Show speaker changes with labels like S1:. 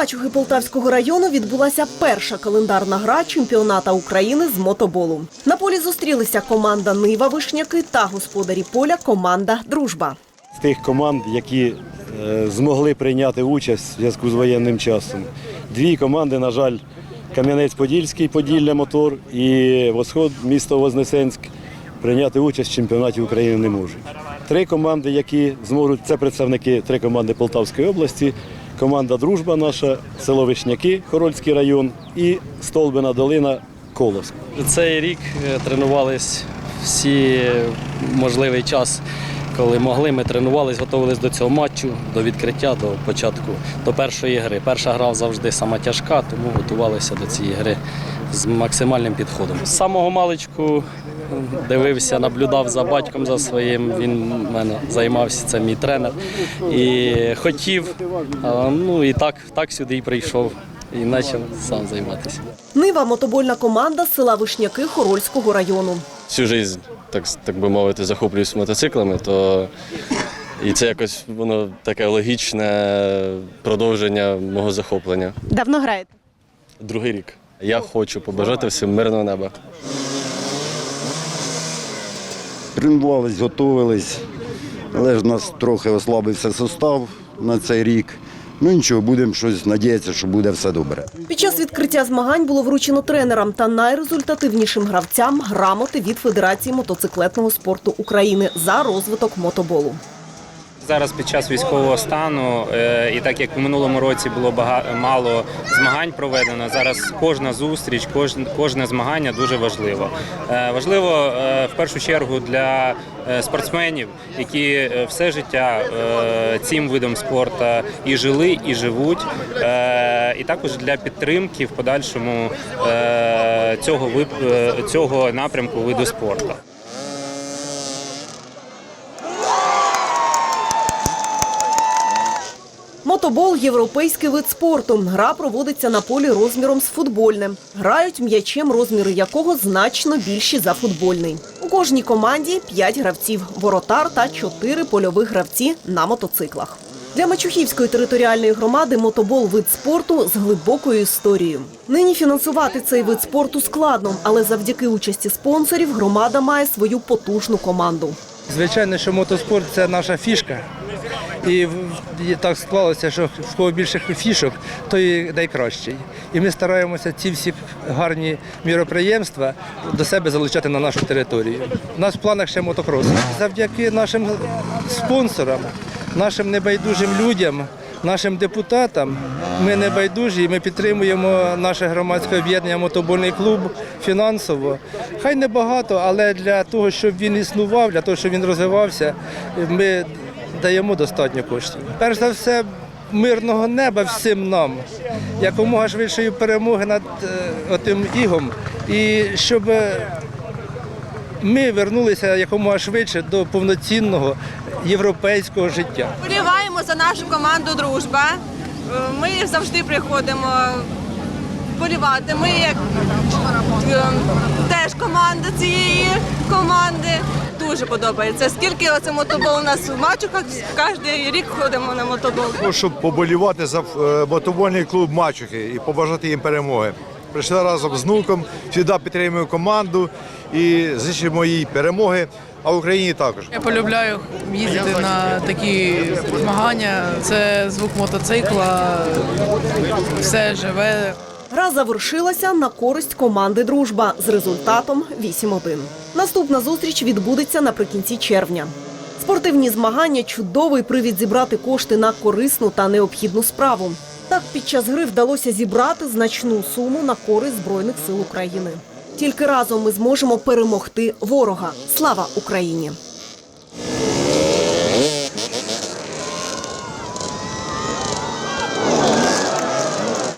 S1: Мачухи Полтавського району відбулася перша календарна гра чемпіоната України з мотоболу. На полі зустрілися команда Нива Вишняки та господарі поля команда Дружба.
S2: з тих команд, які е, змогли прийняти участь в зв'язку з воєнним часом. Дві команди, на жаль, Кам'янець-Подільський, Поділля Мотор і Восход, місто Вознесенськ, прийняти участь в чемпіонаті України не можуть. Три команди, які зможуть, це представники три команди Полтавської області. Команда Дружба наша, село Вишняки, Хорольський район і Столбина долина Колос.
S3: Цей рік е, тренувались всі можливий час, коли могли. Ми тренувались, готувались до цього матчу, до відкриття, до початку, до першої гри. Перша гра завжди сама тяжка, тому готувалися до цієї гри з максимальним підходом. З самого маличку дивився, наблюдав за батьком за своїм. Він в мене займався, це мій тренер. І хотів, ну і так, так сюди і прийшов. І почав сам займатися.
S1: Нива мотобольна команда з села Вишняки Хорольського району.
S4: всю жизнь, так, так би мовити, захоплююсь мотоциклами, то і це якось воно таке логічне продовження мого захоплення.
S1: Давно граєте?
S4: Другий рік. Я хочу побажати всім мирного неба.
S5: Тренувались, готувались, але ж у нас трохи ослабився состав на цей рік. Ну нічого, будемо щось надіятися, що буде все добре.
S1: Під час відкриття змагань було вручено тренерам та найрезультативнішим гравцям грамоти від Федерації мотоциклетного спорту України за розвиток мотоболу.
S6: Зараз під час військового стану, е, і так як в минулому році було бага- мало змагань проведено, зараз кожна зустріч, кожне, кожне змагання дуже важливо. Е, Важливо е, в першу чергу для спортсменів, які все життя цим видом спорту і жили, і живуть, і також для підтримки в подальшому цього цього напрямку виду спорту.
S1: Мотобол європейський вид спорту. Гра проводиться на полі розміром з футбольним. Грають м'ячем, розміри якого значно більші за футбольний. У кожній команді 5 гравців, воротар та 4 польових гравці на мотоциклах. Для Мачухівської територіальної громади мотобол вид спорту з глибокою історією. Нині фінансувати цей вид спорту складно, але завдяки участі спонсорів громада має свою потужну команду.
S7: Звичайно, що мотоспорт це наша фішка. І і так склалося, що в кого більше фішок, той найкращий. І ми стараємося ці всі гарні міроприємства до себе залучати на нашу територію. У нас в планах ще мотокрос. Завдяки нашим спонсорам, нашим небайдужим людям, нашим депутатам. Ми не байдужі, ми підтримуємо наше громадське об'єднання Мотобольний клуб фінансово. Хай не багато, але для того, щоб він існував, для того, щоб він розвивався, ми даємо достатньо коштів. Перш за все, мирного неба всім нам, якомога швидшої перемоги над е, отим ігом, і щоб ми вернулися якомога швидше до повноцінного європейського життя.
S8: Вболіваємо за нашу команду Дружба. Е, Ми завжди приходимо вболівати. Ми як е, теж команда цієї команди. Дуже подобається. Скільки оце мотобол у нас в мачухах, кожен рік ходимо на мотобол.
S9: Ну, щоб поболівати за е, мотобольний клуб Мачухи і побажати їм перемоги. Прийшли разом з внуком, завжди підтримую команду і зичимо їй перемоги, а в Україні також.
S10: Я полюбляю їздити на такі змагання. Це звук мотоцикла, все живе.
S1: Гра завершилася на користь команди Дружба з результатом 8-1. Наступна зустріч відбудеться наприкінці червня. Спортивні змагання чудовий привід зібрати кошти на корисну та необхідну справу. Так під час гри вдалося зібрати значну суму на користь Збройних сил України. Тільки разом ми зможемо перемогти ворога. Слава Україні!